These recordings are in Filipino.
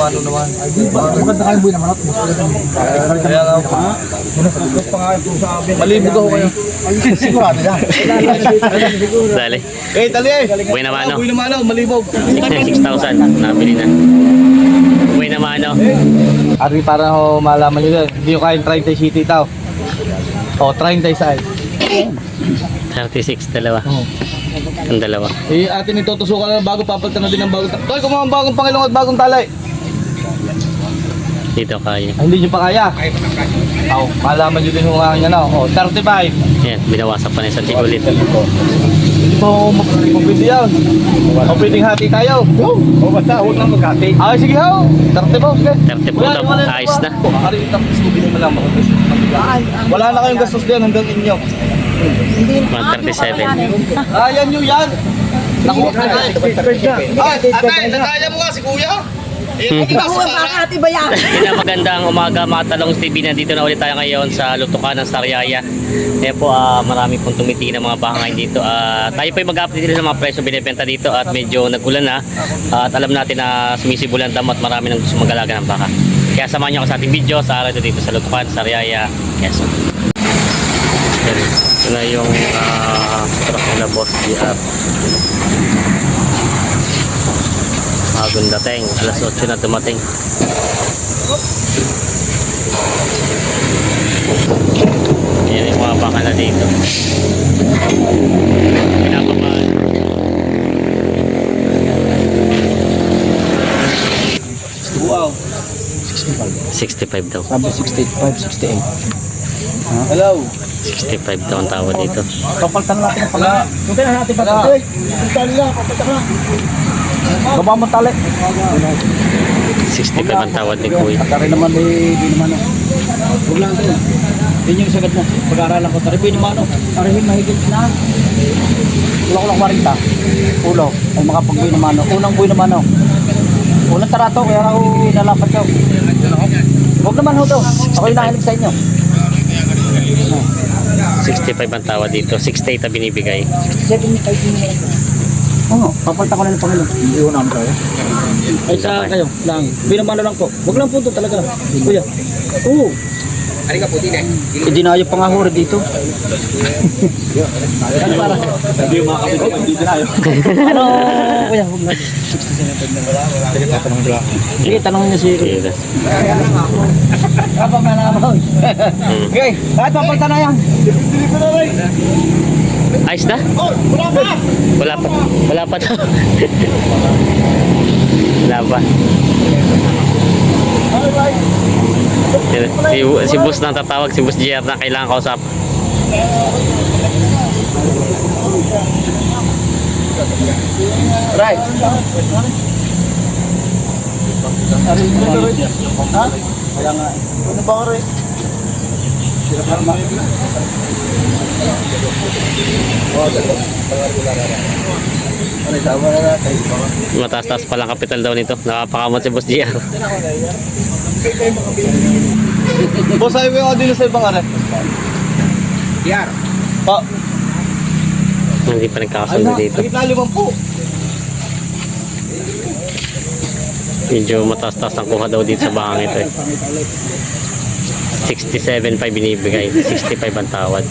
naman, ano naman. Maganda kayo buhay naman at gusto ko naman. Kaya nga po. Malibog ako kayo. Sigurado yan. Dali. Eh, tali eh. Buhay naman, ano? Buhay naman, ano, malibog. 66,000. Nabili na. Buhay naman, ano? Ari, para ho malaman yun. Hindi ko kayang 30 city tao. O, 30 saan. 36, dalawa. Oo. Ang dalawa. Eh, atin ito, tusukan na bago, papalitan na din ng bagong talay. Toy, kung mga bagong pangilong at bagong talay. Dito kaya. Ay, hindi nyo pa kaya. Oo, malaman nyo din kung akin yan. O, 35. Yan, binawasan pa na isang ulit. Hindi pa ako magpapili yan. O, pwedeng hati tayo. O, basta, huwag lang maghati. Ah, sige ho. 30 po, sige. 30 po daw. Ayos na. po. Ari, tapos bibili mo lang. Wala na kayong gastos din hanggang inyo. 137. Kaya nyo yan. Nakuha ka na. Ay, ate, nakaya mo nga si kuya. Eh, kung nasa Oo, sala. bakit iba yan? Yun na magandang umaga mga talong TV. Nandito na ulit tayo ngayon sa Lutukan ng Sariaya. Kaya po ah, marami pong tumitingin ng mga baka ngayon dito. Ah, tayo po ay mag-update din sa mga presyo binibenta dito at medyo nagulan na. at alam natin na sumisibulan damo at marami nang gusto mag-alaga ng baka. Kaya samahan niyo ako sa ating video sa araw ito dito sa Lutukan, Sariaya, Quezon. Yan. Ito na yung uh, truck na boss GR. Bagong dating, alas 8 na dumating. Ayan yung mga baka na dito. Pinapamahal. Wow. 65 daw. Sabi 65, 68. Hello. 65 daw ang tawad dito. Kapaltan natin ang pala. Punta na natin pa ito. Punta nila, kapaltan na. Baba mo tali. 65 ang tawad ni Kuya. Pagkari naman eh, di naman. oh. Huwag lang ito. Yun yung sagad mo. Pag-aaralan ko. Tari, pwede naman. Tarihin mahigit na. Ulo ko lang 40. Ulo. Ay makapag-buhay naman. oh. Unang buhay naman. oh. Unang tarato. Kaya ako nalapat ko. Huwag naman ho to. Ako yung nahilig sa inyo. 65 ang tawad dito. 68 ang binibigay. 75 minutes. Oo, papalta ko na ng Panginoon. Hindi ko naman tayo. Ay sa kayo, lang. Binamano lang po. Huwag lang po to talaga. Kuya. Oo. Ano ka po din eh? Eh, dinayo pa nga huri dito. ano para? Hindi yung mga kapit hindi dinayo. ano? Kuya, huwag na. 67 na wala. Wala. Sige, tanongin niya si... Sige. Kapag na naman. Okay, kahit papalta na yan. Ayos na? Wala pa. Wala pa daw. Wala pa. Si, si boss na tatawag, si boss JR na kailangan kausap. Right. Ano ba rin? Mataas-taas pa lang kapital daw nito. Nakapakamot si boss JR. Boss, ayaw yung din sa ibang ano. Yar. Pa, Hindi pa nagkakasundo dito. Nagitna limang po. Medyo mataas-taas ang kuha daw dito sa bahang ito eh. 67 pa binibigay. 65 ang tawad.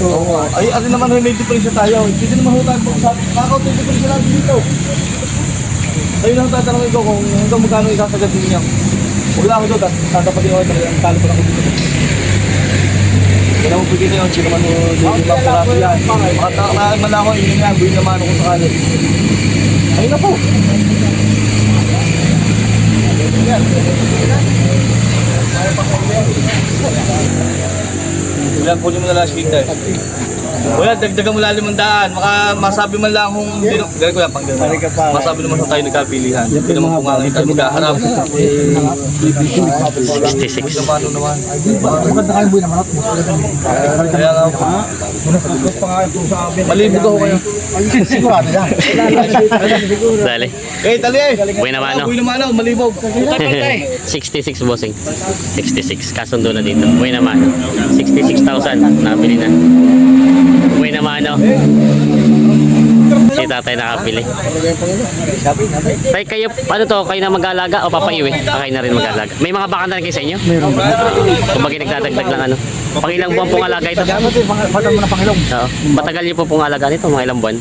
Oo. Ay, ano naman may difference tayo. Hindi naman ho tayo pag-usap. Kakao tayo difference natin dito. Ayun ang tatanungin ko kung hanggang magkano isasagad ninyo. Huwag lang ako doon. Tatapatin ko ang talo ko lang dito. Kaya mo pagkita yun, hindi naman yung ibang parato yan. Makataklaan man ako, buhin naman ako sakali. Ayun na po. Ilan po mo na last week tayo? Wala, dagdagan mo lalim ang daan. Maka masabi man lang kung hindi Gano'n ko yan, pang gano'n. Masabi naman sa tayo nagkapilihan. Hindi naman nga ngayon tayo magkaharap. 66. Paano naman? Kaya nga. Malibog ako kayo. Sigurado yan. Dali. Eh, tali eh. Buhay naman, no? Buhay naman, no? malibog. 66 bossing. 66. Kasundo na dito. Buhay naman. 66,000. Nabili na. Buhay naman, no? Si tatay sabi. Tay, kayo, ano to, kayo na mag-aalaga o papaiwi? Ah, kayo na rin mag-aalaga. May mga baka na rin kayo sa inyo? Meron. Kung bagay nagdadagdag lang ano. Pangilang buwan pong alaga ito? Ano ito, patan mo na pangilong. Oo. Matagal niyo po pong alaga nito, mga ilang buwan?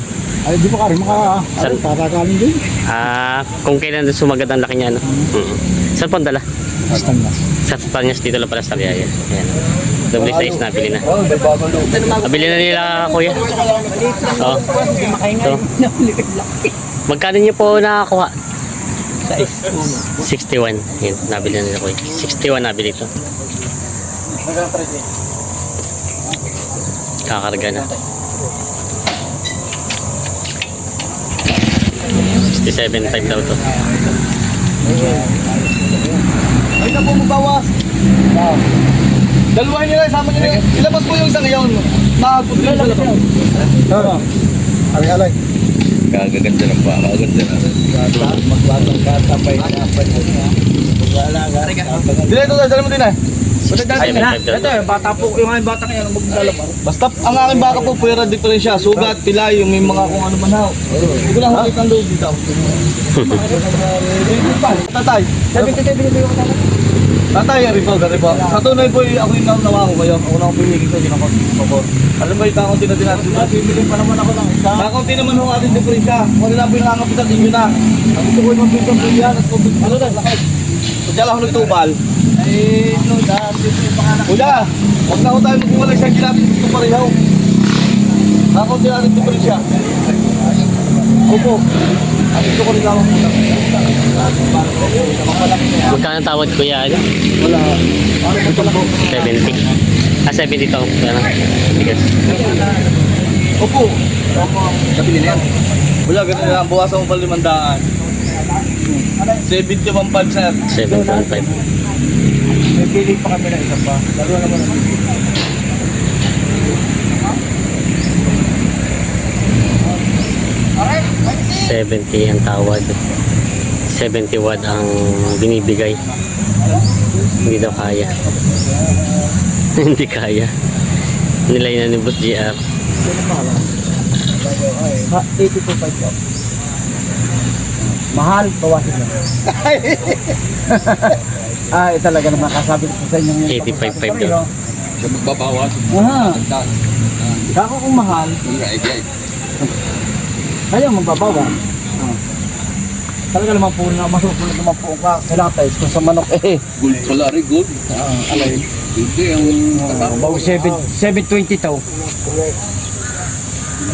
Ay, di ba kari, maka, Saan? ano, tatakanin din. Ah, kung kailan sumagad ang laki niya, ano? Mm. Saan po ang dala? Basta na. Sa Tanyas dito lang pala sa Tariaya. Ayan. Doble size na, bili na. Oh. Nabili na nila, kuya. Oo. Ito. Magkano niyo po nakakuha? 61. Yan, nabili na nila kuya. 61 nabili ito. Kakarga na. 67.5 daw to. Ay na po mabawas. Dalawahin nila, isama nyo nila. Ilabas po yung isang iyon. Nakagpot nila sa labas. Tara. Alay, alay. Kagaganda ng baka, kaganda na. Magbatang bata pa yung dapat niya. Mag-aalaga. Dila ito, dala mo din eh. 67.5 daw to. Ito, yung bata po, yung aking bata ngayon, maglalabas. Basta ang aking baka po, pwera diferensya. Sugat, pilay, yung may mga kung ano man haw. Hindi ko lang hakit ang loob dito. Tatay, 77 binibigyan ko talaga. Tatay, ripo, ripo. Sa tunay po, ako yung nawa ko kayo. Ako na akong pinigil ko, ginako. Opo. Alam ba yung kakong tinatinatin? Bibili pa naman ako ng isa. Kakong naman ho ating diferensya. Kung nila po yung nangangapitan, inyo na. Ang gusto ko yung mabitang po yan. Ano na, lakay. Kung dyan ako nagtubal. Eh, no, dahil yung panganak. Kuya, huwag na ho tayo magkumalay sa ginapin gusto pareho. Kakong natin diferensya. Opo. Ang gusto ko lang ako. Magkano ang tawad kuya? Ano? Wala. 70. Ah, 70 to. Ano? Bigas. Opo. Nabili na yan. Kuya, ganun na lang. Buwasan mo pa limandaan. 71 pan, sir. 7.5. May pili pa kami ng isa pa. Laro naman ang 70 ang tawad. 70 watt ang binibigay. Hindi daw kaya. Hindi kaya. Nilay na ni Boss GR 82.5 mahal bawasin na ay ah, eh, talaga naman kasabi ko sa inyo 85.5 daw. Magbabawas ah. ako kung mahal. 85 Ayaw magbabaw ah. Talaga naman po na masusunod naman po ka sa lapis kung sa manok eh. Gold pala rin, gold. Ah, alay. Hindi, ang ah, tatapos. Bago 7, 720 to.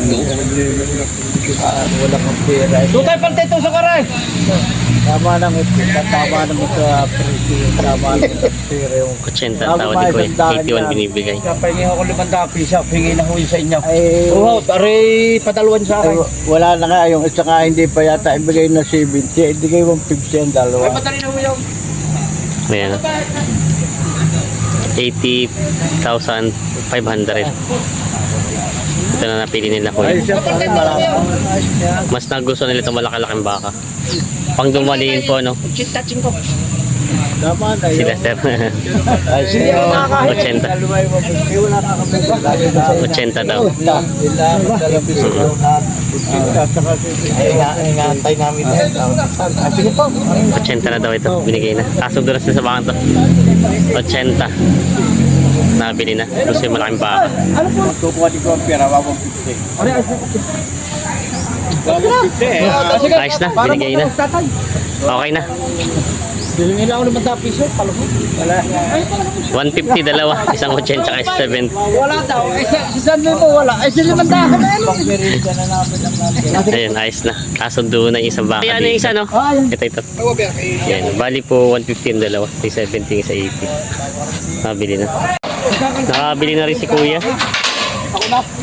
No. Ah, wala kang pera. Tutay pantay to sa karay! Tama lang ito. Tama naman sa presyo. Tama lang yung 80 ang tawad ni Kuya. 81 binibigay. Kaya pahingi ako limang pisa, hingi na ho yun sa inyo. Ay, oh, aray, padaluan sa akin. wala na nga, yung isa nga hindi pa yata ibigay na 70, ibigay 150 ang dalawa. Ay, madali na ho yun. Ayan. 80,500. Ito na napili nila Kuya. Mas nagustuhan nila itong malaki-laking baka. Pang dumaliin po, no? Chit-touching ko. Tama na Si yun. Lester. Ay, siya. 80. Dalawa yung 150, wala na kami. Lagi na sa 80 daw. Inaantay namin yan. Ah, Sige po. 80 na daw ito. Binigay na. Kaso duras na sa baka to. 80. Nabili na. Yung malaking baka. Kukuha din ko ang pera, 150. Ayos na. Binigay na. Okay na. Hingi na ako limang piso. Palo ko. Wala. 150 dalawa. Isang 80 tsaka isa 70. Wala daw. Eh, sa, sa Sunday mo wala. Eh, sa na yan. Pagpirita na natin. Ayun, ayos na. Kasundo na yung isang baka. Ayan yung isa, no? Ah, yan. Ito, ito. Yan. Bali po 150 ang dalawa. 370 sa 80. Nakabili na. Nakabili na rin si Kuya.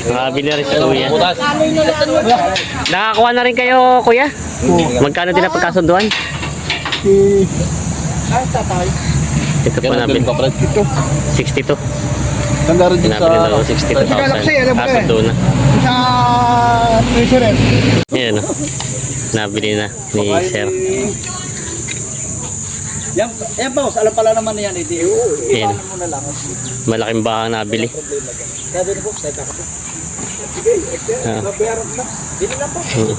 Nakabili na rin si Kuya. Nakakuha na rin kayo, Kuya? Magkano din ang pagkasunduan? Ito po nabili. 62. Ganda rin din Nabili sa... daw 62,000. Kasundo na. Sa treasurer. Ayan, no? Nabili na ni Sir. Yan, yan boss, alam pala naman yan. Hindi, Ayan. mo na lang. Malaking baka nabili. Sabi ni boss, tayo kakapit. Ah. Hmm.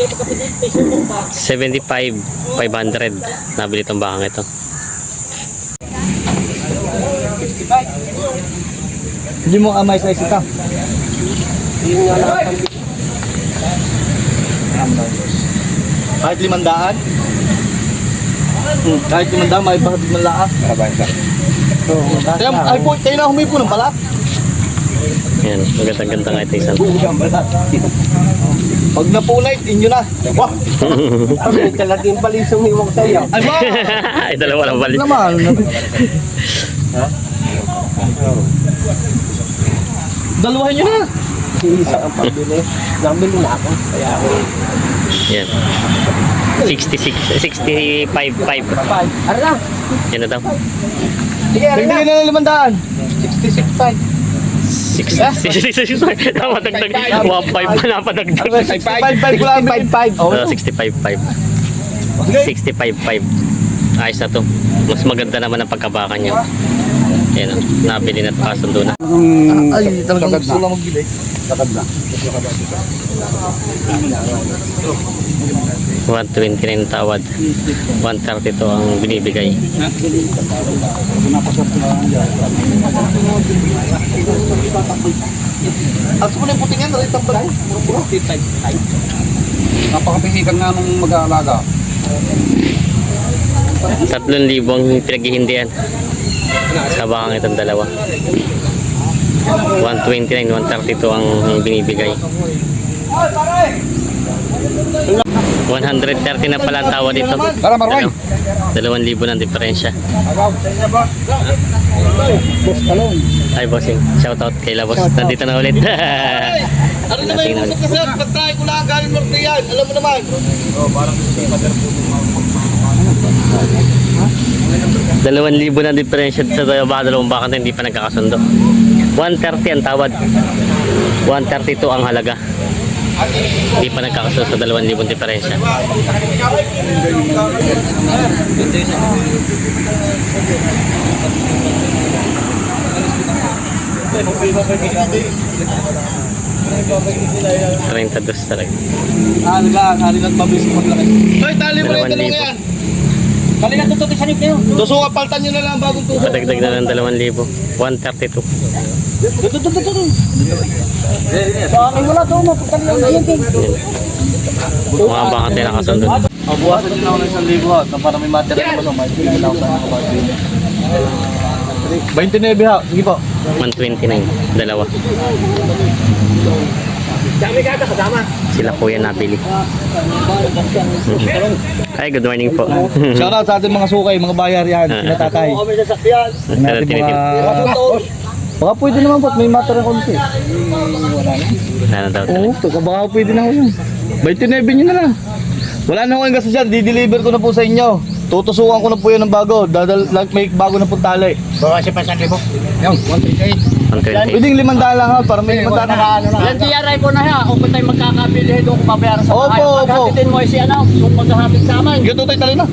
75, 500. Nabili itong bakang ito. Hindi mo amay sa isita. Kahit limandaan? Hmm, kahit limandaan, may bakit manlaan. Kaya, ay po, kayo na humipo ng balat. Yan, magandang-ganda nga ito isang. Pag napunay, inyo na. Wah! Talagang pala yung sumiwag sa'yo. Ay, ba? Ay, dalawa lang balik. Naman. Dalawahin nyo na. Isa ang pabili. Nabili na ako. Kaya ako. Yan. 66, 65, 5. Ara na. Yan na daw. Sige, ara na. Nagbigay na limandaan. 66 pa. 66, 66, tama dagdag. 1.5 pa napadagdag. 65 ko lang. 65. Oh, 65.5. 65.5. Ayos na to. Mas maganda naman ang pagkabakan niya. Yan o. Nabili na at kasundo na. Ay, talagang gusto lang magbili. 129 ang tawad. 130 to ang binibigay. At yung puting yan, nalitang pala. Muro-muro. Napakapisikan nga nung mag-aalaga. 3,000 ang pinaghihindihan. Sa bakang itong dalawa. 129, 132 ang binibigay. 130 na pala ang tawad dito. Tara, Marway. Ano? 2,000 ng diferensya. Boss talong. Hi, bossing. Shoutout kay Labos. Nandito na ulit. Ano naman yung usap kasi? Pag-try ko lang galing mo yan. Alam mo naman. Dalawang libo na diferensya sa baka dalawang bakante hindi pa nagkakasundo. 130 ang tawad. 132 ang halaga. Hindi pa nagkakasundo sa dalawang libong diferensya. Treinta dos talaga. Ah, naglaan. Hari na't mabilis maglaki. Hoy, tali mo libo. yan. Kali na tutupi sa nip niyo. Tusuka, paltan nyo na lang bagong tuso. Padagdag na ng dalawang libo. 132. Sa akin wala to. Maputan lang na. King. Mga bakante nakasundo. Oh, buwasan nyo na ako ng isang libo ha. Para may matira naman ako. May tingin ako sa mga bagay. 29 ha. Sige po. 129. Dalawa. Dami ka kasama. Sila kuya nabili. Hi, good morning po. Shoutout sa ating mga sukay, mga bayar yan. Pinatatay. Kami sasakyan. Ang ating tinitin. mga... Baka pwede naman po. May matira konti. Wala na daw Oo, talaga. baka pwede na ako yun. 29 nyo na lang. Wala na akong gasto dyan. Di-deliver ko na po sa inyo. Tutusukan ko na po yun ng bago. Dadal, like, may bago na po tali. Baka si Pasan Libo. Yung 138. 128. Pwedeng limandaan lang ha. Para may limandaan na. Ano na? Yan TRI ko na ha. Kung tayo magkakabili doon kung mabayaran sa Opo, bahay. opo. Maghahapitin mo si ano. Kung maghahatid sa amin. Yung tutay tali na.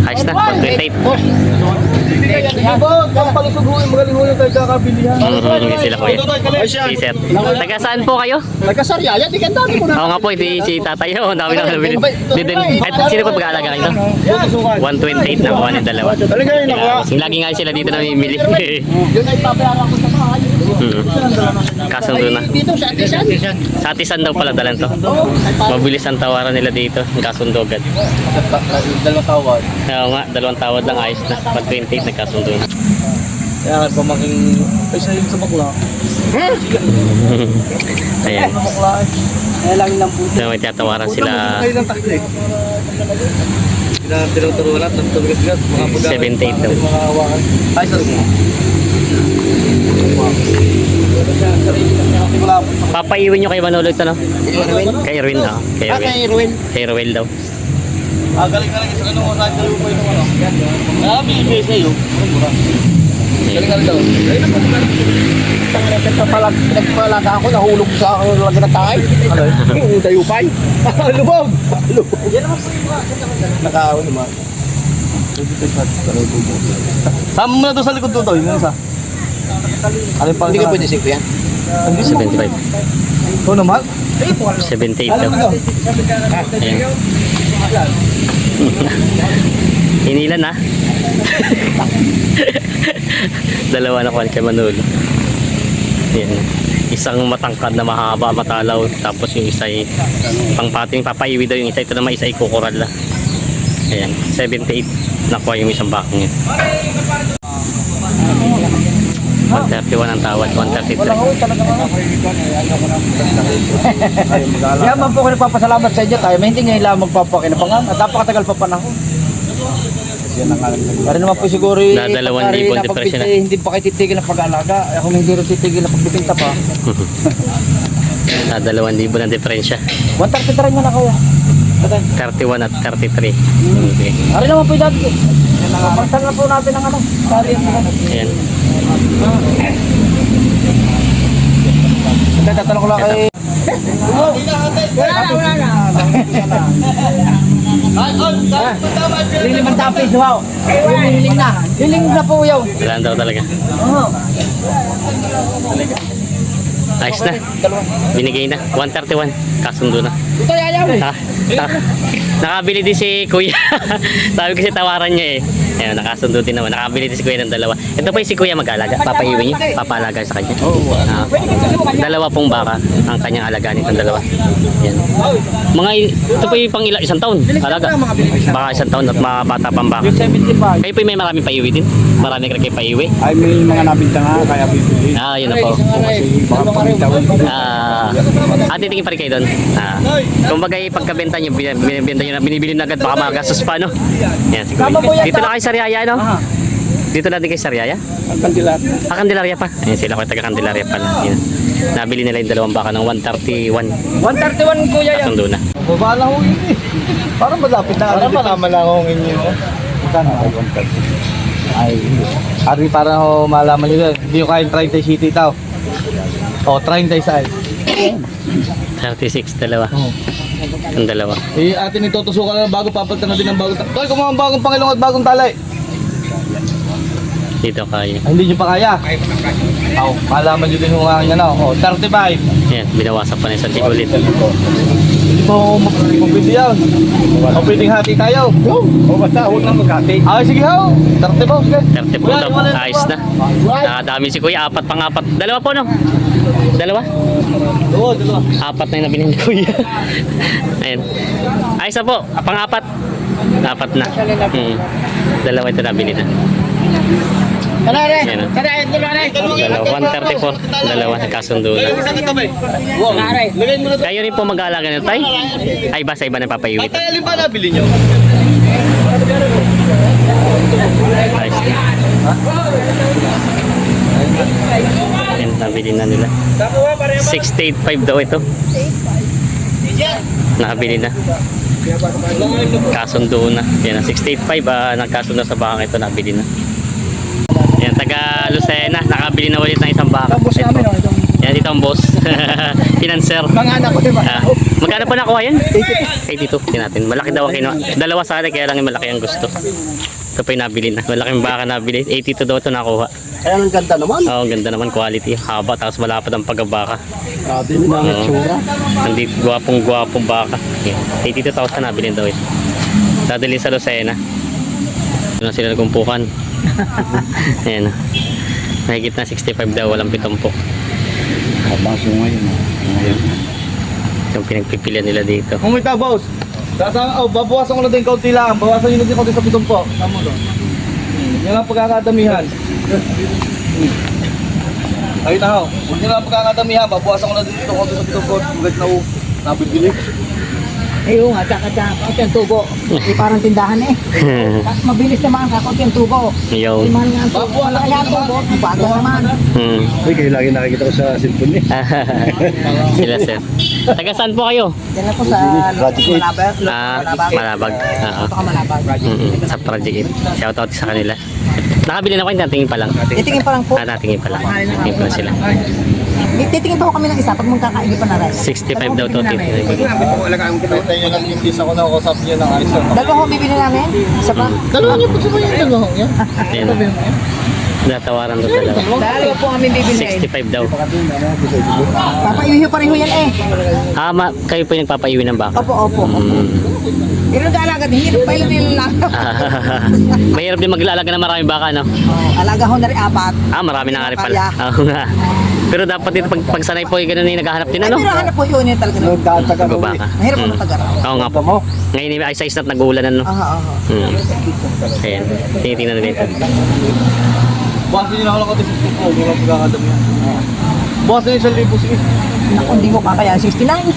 Ayos na, 128. Boss. Di ba? Kung palusuguin, magaling yung tayo kakabili ha. Mm, sila kuya. Si Sir. Taga saan po kayo? Nagkasarya. Yan. Di ka dami ko na. Oo nga po, si, si tatay. Ang dami na nabili. Di din. At sino po mag-aalaga kayo? 128 na kuha ng dalawa. Kasi lagi nga sila dito namimili. Yun ay pabayaran ko sa bahay. Mm. Kasundo na. Dito sa Atisan. Sa Atisan daw pala dalan to. Mabilis ang tawaran nila dito. Kasundo agad. Dalawang tawad. Oo nga, dalawang tawad lang ayos na. 128 nagkasundo na. Kaya pamaking... Ay, sa sa bakla. Ayan. Eh. Kaya lang lang po. So, may tatawaran sila Kayo ng takli. Sila tinuturuan lahat ng tugas-tugas. Mga pagkakas. 78 daw. Ay, sorry. Wala po. Papaiwan nyo kay Manolo ito, no? Kay Erwin, ah. Kay Ah, Erwin. kay Ruel. Kay Ruel daw. Ah, galing galing sa ano, sa ano po yung ano. Ah, bibigay sa iyo. Galing galing daw. Nagpapalag, nagpapalaga ako, nahulog sa akin ng lagi ng tayo. Ano? Yung dayupay. Lubog! Lubog. Nakaaw naman. Sama mo na doon sa likod doon to, yun isa. Ano pa? Hindi ka pwede siko yan. 75. Ikaw naman? 78 daw. Ayan. Hinilan na. Dalawa na kwan kay Manolo. Ayan. Isang matangkad na mahaba, matalaw. Tapos yung isa ay pangpating papaiwi daw yung isa. Ito naman isa ay kukural na. Ayan. 78. Nakuha yung isang bakong yun. 131 ang tawad. 133. Kaya man po ako nagpapasalamat sa inyo tayo. May hindi ngayon lang magpapakinabangan at napakatagal pa panahon. Para naman po siguro eh, Na dalawang libon na depression pagbiti, hindi pa kayo titigil ng pag-alaga. Ako hindi rin titigil na pagbibinta pa. Na 2,000 ng diferensya. 133 nga na kuya. 31 at 33. Okay. Ari naman po yung dati. Pagtan na po natin ang ano. Sali Ayan. Tatanong ko lang kay... Liling man tapis, wow. Liling na. Liling na po yaw. Wala daw talaga. Oo. Ayos na. Binigay na. 131. Kasundo na. Ito yayaw. Ha? Nakabili din si Kuya. Sabi ko si tawaran niya eh. Ayan, nakasundo din naman. Nakabili din si Kuya ng dalawa. Ito pa yung si Kuya mag-alaga. Papaiwi niyo. Papaalaga sa kanya. Ah, dalawa pong baka ang kanyang alaga nitong dalawa. Yan. Mga ito pa yung pang ila, isang taon. Alaga. Baka isang taon at mga bata pang baka. 75. Kayo po may maraming paiwi din. Marami ka kayo paiwi. Ay, may mga nabinta nga, kaya bibili. Ah, yun na po. Baka pamitawan. Ah, ah, titingin pa rin kayo doon. Ah, kumbaga eh, pagkabenta nyo, bin- binibenta nyo na, binibili na agad, baka magastos pa, no? Yan, yan, Dito na kayo sa Riaya, no? Aha. Dito na din kayo sa Riaya? Ang kandilat. Ah, Candelaria pa. Ayan sila ko, taga Candelaria pala. Yan. Nabili nila yung dalawang baka ng 131. 131 kuya yan. Kasundo na. Baba lang ho yun eh. Parang malapit na. Para malaman lang akong inyo. Ay, Ari para ho malaman yun. Hindi ko kayang 30 city tao. O, 30 size. 36, dalawa. Oh. Ang dalawa. Eh, atin itutusukan na bago papalitan natin ng bagong talay. Toy, kumuha ang bagong pangilong at bagong talay. Dito kaya. Ay, hindi nyo pa kaya. Aw, malaman nyo din kung ano niya na. O, 35. Yan, binawasan pa na isang tigulit. Hindi pa ho mapili yan. O, pwedeng hati tayo. O basta, huwag nang magkati. Ay, sige ho. 30 po, sige. 30 po. Ayos na. Nakadami si Kuya, apat pang apat. Dalawa po, no? Dalawa? Oo, dalawa. Apat na yung nabili ni Kuya. Ayun. Ayos na po. Pang-apat. Apat na. Hmm. Dalawa ito nabili na. Ah. Kanare, kanare. Dalawa. 134. Dalawa. Kasundo na. Kayo rin po mag-aalaga nito, tay? Ay, basta iba na papayuwi. Ay, alin pa nabili nyo? Ayos na. Nabili na nila. 685 daw ito. Nakabili na. Kasundo na. Yan, 685 ah, nagkasundo sa baka ito, nabili na. Yan, taga Lucena, nakabili na ulit ng isang baka. Tapos namin, oh, itong Yan, ito ang boss. Financer. mga anak ko, diba? Ah, magkano po nakuha yan? 82. Tingnan natin. Malaki daw ang kinuha. Dalawa sana kaya lang yung malaki ang gusto. Ito pa yung nabili na. Malaking baka nabili. 82 daw ito nakuha. Kaya ang ganda naman. Oo, ang ganda naman quality. Haba, tapos malapad ang pagkabaka. Grabe na ang itsura. Hindi, gwapong gwapong baka. Yan. 82,000 nabili daw eh. Dadali sa Lucena. Doon na sila nagumpukan. Ayan. Mahigit na 65 daw, walang pitumpok. Habang sungay mo. Yung pinagpipilian nila dito. May boss. Sasa, oh, babawasan ko na din kaunti lang. Bawasan nyo na din kaunti sa pitong po. Tama doon. Yan ang pagkakadamihan. Ayun na ho. Huwag nyo lang ang pagkakadamihan. Babawasan ko na din dito kaunti sa pitong po. Ugat na ho. Nabibili. Ayun nga, tsaka tsaka konti ang tubo. Eh, parang tindahan eh. Tapos mabilis naman ka, konti ang tubo. Yun. Lima nga ang tubo. Kaya ang tubo, bago naman. Hmm. Uy, kayo lagi nakikita ko sa cellphone eh. Sila sir. Taga saan po kayo? Yan ako sa. Malabag. Ah, Malabag. Oo. Ito ka Malabag. Mm-mm. Sa Project 8. Shoutout sa kanila. Nakabili na ko yung natingin pa lang. Titingin pa lang po. Ah, natingin pa lang. Natingin pa lang sila. Titingin pa po kami ng isa pag magkakaigi pa na rin. 65 daw to. titingin. Kita nyo lang yung isa ko na kusap nyo ng ayos. Dalawa ko bibili namin. Isa pa. Dalawa nyo po sa mga yung dalawa yan. Ayan. Natawaran doon dalawa. Dalawa po kami bibili. 65 daw. Papaiwiho pareho yan eh. Ah, ma, kayo po yung nagpapaiwi ng baka? Opo, opo. Mm. Pero nag-aalaga, hirap pa ilan nila lang. Mahirap din mag-alaga ng maraming baka, no? Oh, alaga ho na rin apat. Ah, marami na nga rin pala. Oo nga. Pero dapat dito pag pagsanay po yung ganun yung naghahanap din, Ay, ano? pero hanap po yun yun talaga. Magbabaka. Mahirap po Mm. matagaraw. Oo nga po. Ngayon ay sa isnat nag-uulan, ano? Aha, aha. Hmm. Ayan. Tinitingnan na dito. Bukas nyo na ako kasi ko, lang pagkakadam yan. Bukas na isang libo, sige. Naku, hindi mo kakaya 69.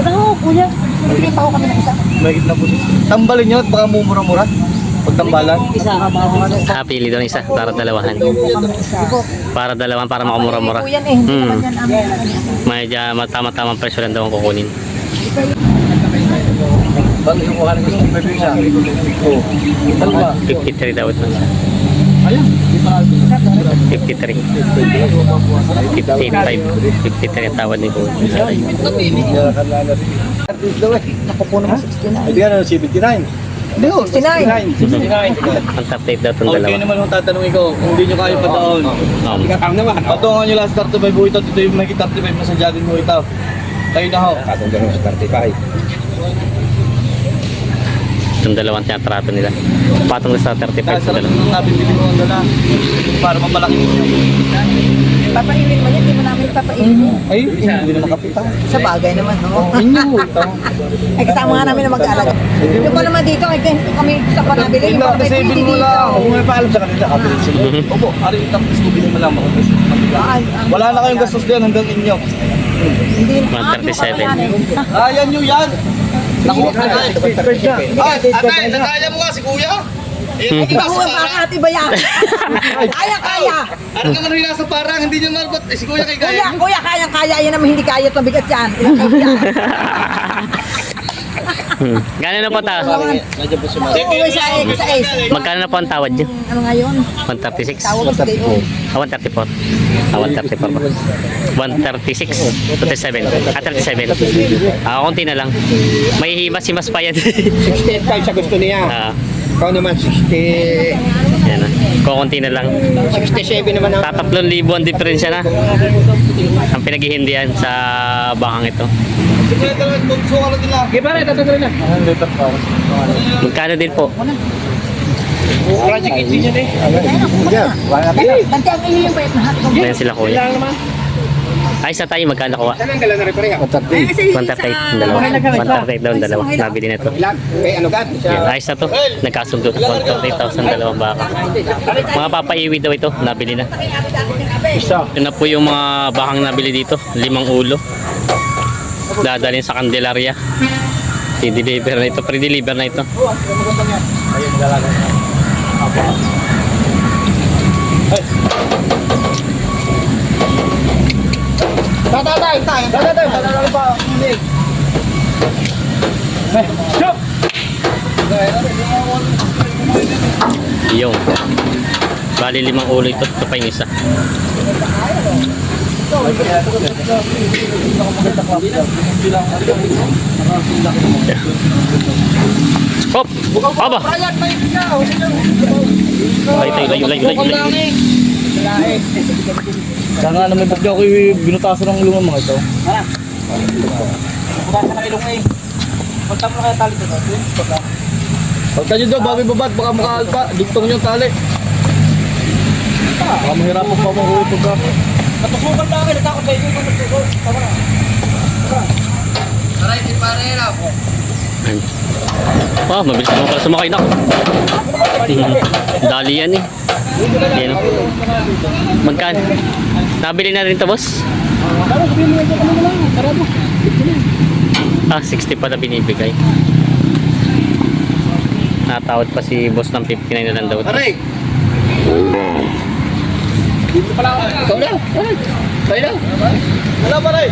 Pero ho, kuya. Bibigyan pa ho kami ng isa. May na po. Tambalin nyo at baka mumura-mura. Pagtambalan. Isa. Ah, pili doon isa para dalawahan. Para dalawahan para makamura-mura. Eh. Hmm. amin. Medyo matama-tamang presyo lang daw ang kukunin. Bakit yung kuha ng gusto ng siya? Oo. Dalawa. 53 daw ito. Ayun. Di pa 53. 55. 53 ang tawad ni Kuya. Naku po naman 69. Hindi ano, 79. Ho, 69. 69. Ang top tape daw itong Okay dalawa. naman kung tatanungin ko, kung hindi nyo kaya pataon. Um, Patungan nyo lang sa 35 po ito, ito yung may 35 na sa jogging mo ito. Kayo na ho. itong dalawang tinatrato nila. Patong sa 35 Kaya itong sarap dalawa. nung nabibili mo ang dala. Para mapalaki ninyo. Papainin mo yan, hindi mo namin papainin. Ay, hindi naman kapitan. Sa bagay naman, no? Inyo, ito. Ay, kasama nga namin na mag-aalaga. Yung pa naman dito, ay kami sa panabili. Hindi na, mga kasi ibin mo lang. Kung may paalam sa kanila, kabilis sila. Mhm. Opo, ari tapos ibin mo lang. Wala na kayong gastos diyan hanggang inyo. Hindi. 137. Kaya nyo yan. Naku, atay. Ay, atay, nakaya mo nga si kuya. Eh, kung Bago nasa ang parang, bakit iba yan. Kaya, kaya. ano naman rin nasa parang, hindi nyo marapot. Eh, si kuya kay Kuya, kaya. kuya, kaya, kaya. Yan naman hindi kaya. Ito bigat yan. Hmm. Gano'n na po ta? Oo, sa X, sa X. Magkano na po ang tawad niyo? Ano nga yun? 136? Tawag ko sa kayo. Ah, 134. Ah, 134 ba? 136. 27. Ah, 37. Ah, konti na lang. May himas-himas pa yan. 65 sa gusto niya. Ah, Ikaw naman 60, yan na. Kukunti na lang. 67 naman ang Tatatlong libo ang diferensya na. Ang pinaghihindihan sa bakang ito. Dalawang bunso ka na. Magkano din po? Project 18 yan eh. Ayan sila kuya. Ay, sa tayo magkano kuha? Saan ang dala na rin pareha? Ay, 138 ang dalawa. 138 daw ang dalawa. Nabili na ito. Ilan? Kay ano ka? Yan, ayos na to. Nagkasundo to. 138,000 dalawang baka. Mga papaiwi daw ito. Nabili na. Ito na po yung mga bakang nabili dito. Limang ulo. Dadalhin sa Candelaria. I-deliver na ito. Pre-deliver na ito. Tatay, tay, tatay, tatay pa. Yung. Bali limang ulo ito. Ito pa yung isa. Hop! Aba! Layo tayo, layo, layo, layo, Kaya nga naman bagyo ako binutasan ng ilungan mga ito. Pagka nyo daw, bago babad, baka makaalpa, dugtong nyo ang tali. Baka mahirapan pa mong uwi pagka. Natusukan na kami, natakot. Natusukan. Tama na. Wow, mabilis naman pala sumakay na. Hmm, Dali yan eh. Yan. oh. Magkano? Nabili na rin to boss? Ah, 60 pa na binibigay. Natawad pa si boss ng 59 na lang daw. Aray! Ikaw na. Tayo na. Wala pa rin!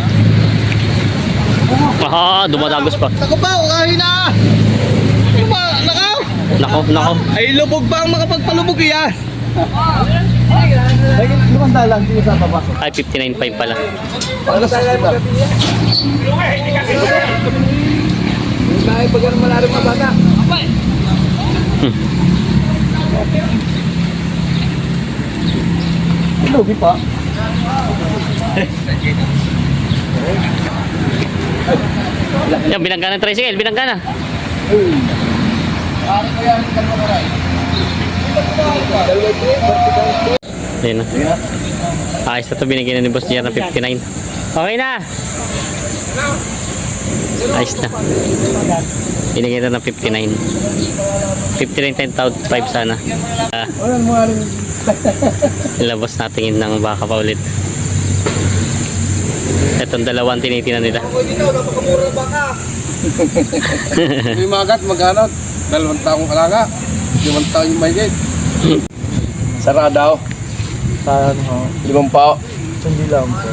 Ah, dumadagos pa. Ako pa, ukahin na! Ano ba? Nakaw! Nako, nako. Ay, lubog ba ang makapagpalubog yan? Ay, lumanda lang, hindi sa papasok. Ay, 59.5 pala. Alas sa sila. May pag malalim mga bata. Lugi pa. Yan, binangga ng tricycle, binangga na. Ayun na. Ayos na to, binigyan na ni Boss Jer ng 59. Okay na! Ayos na. Binigyan na ng 59. 59, 10,005 sana. Rin. ilabas natin yun ng baka pa ulit. Itong dalawang tinitingnan nila. May magat, maghanap. Dalawang taong alaga. Limang taong yung may gate. Saradaw. Sa ano, Limang pao. hindi lang po.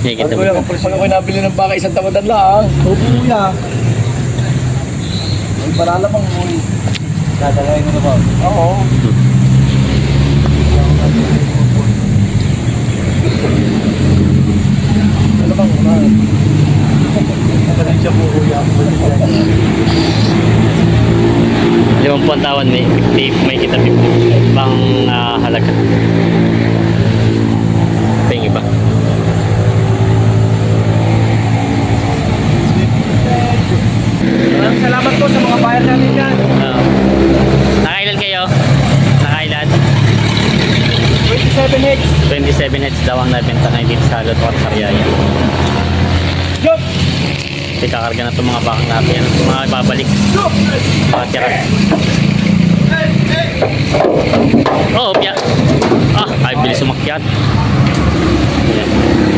Ano na kuya, kapag pag ako'y nabili ng baka isang tamadan lang. Oo, kuya. Ay, para lamang mo. Dadalawin mo na ba? Oo. Pasensya po kuya. Limang po ang tawan may 50, may kita 50 pang ah, halaga. Ito yung iba. Maraming salamat po sa mga bayan namin dyan. Uh, nakailan kayo? Nakailan? 27 heads. 27 heads daw ang nabenta ngayon dito sa Lutuan Sariaya. Ikakarga na itong mga bakang natin. Mga ibabalik. Mga tira. Oh, piya. Ah, ay bilis umakyat. Ayan.